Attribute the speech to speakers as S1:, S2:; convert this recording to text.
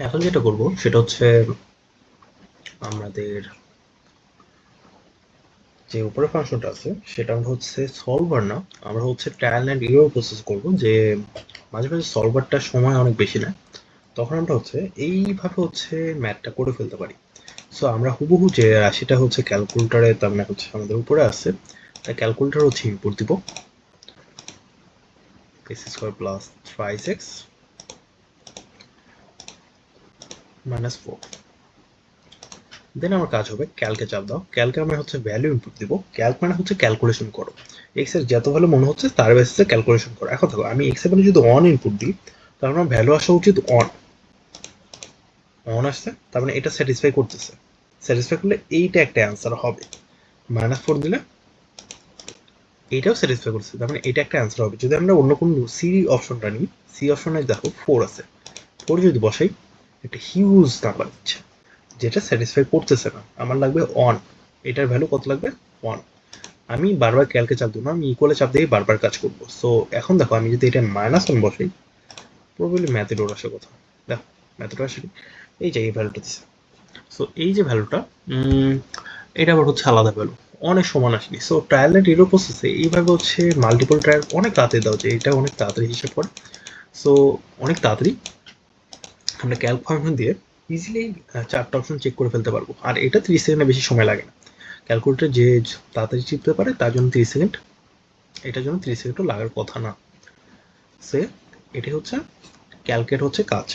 S1: এখন যেটা করব, সেটা হচ্ছে আমাদের যে উপরে ফাংশনটা আছে, সেটা হচ্ছে সলভার না, আমরা হচ্ছে ট্রায়াল অ্যান্ড এরর প্রসেস করব, যে মাঝে মাঝে সলভারটা সময় অনেক বেশি নেয়। তখন আমরা হচ্ছে এইভাবে হচ্ছে ম্যাথটা করে ফেলতে পারি। সো আমরা হুবহু যে রাশিটা হচ্ছে ক্যালকুলেটারে তার মানে হচ্ছে আমাদের উপরে আছে তাই ক্যালকুলেটার হচ্ছে ইনপুট দিব। X square plus thrice x minus four then আমার কাজ হবে ক্যালকে চাপ দাও। ক্যালকে আমরা হচ্ছে ভ্যালু ইনপুট দিব। ক্যালক মানে হচ্ছে ক্যালকুলেশন করো। এক্সের যত ভালো মনে হচ্ছে তার বেসিসে ক্যালকুলেশন করো। এখন দেখো, আমি এক্সের ভ্যালু যদি অন ইনপুট দিই, তার মানে ভ্যালু আসা উচিত অন অন আসছে, তার মানে এটা স্যাটিসফাই করতেছে। স্যাটিসফাই করলে এইটা একটা অ্যান্সার হবে। মাইনাস ফোর দিলে এইটাও স্যাটিসফাই করছে। তার মানে এটা একটা অ্যান্সার হবে। যদি আমরা অন্য কোনো সি অপশনটা নিই সি অপশনে দেখো ফোর আছে। ফোর যদি বসাই একটা হিউজ নাম্বার দিচ্ছে, যেটা স্যাটিসফাই করতেছে না। আমার লাগবে অন এটার ভ্যালু কত লাগবে? অন আমি বারবার ক্যালকে চাপ দেবো আমি ইকুয়ালে চাপ দিয়ে বারবার কাজ করব। সো এখন দেখো, আমি যদি এটা মাইনাস ওয়ান বসাই প্রবলি ম্যাথের ওর আসে কোথাও। দেখো ম্যাথের আসে এই যে, এই ভ্যালুটা দিচ্ছে সো এই যে ভ্যালুটা এটা আবার হচ্ছে আলাদা ভ্যালু অনেক সমান আসেনি। সো ট্রায়াল এন্ড এরো প্রসেসে এইভাবে হচ্ছে মাল্টিপল ট্রায়াল অনেক তাড়াতাড়ি দাও যে এটা অনেক তাড়াতাড়ি হিসেব করে। সো অনেক তাড়াতাড়ি আমরা ক্যালক ফাংশন দিয়ে ইজিলি চারটা অপশন চেক করে ফেলতে পারব। আর এটা তিরিশ সেকেন্ডে বেশি সময় লাগে না। ক্যালকুলেটার যে তাড়াতাড়ি চিপতে পারে, তার জন্য তিরিশ সেকেন্ড এটার জন্য তিরিশ সেকেন্ডও লাগার কথা না। সে এটি হচ্ছে ক্যালকুলেট হচ্ছে কাজ।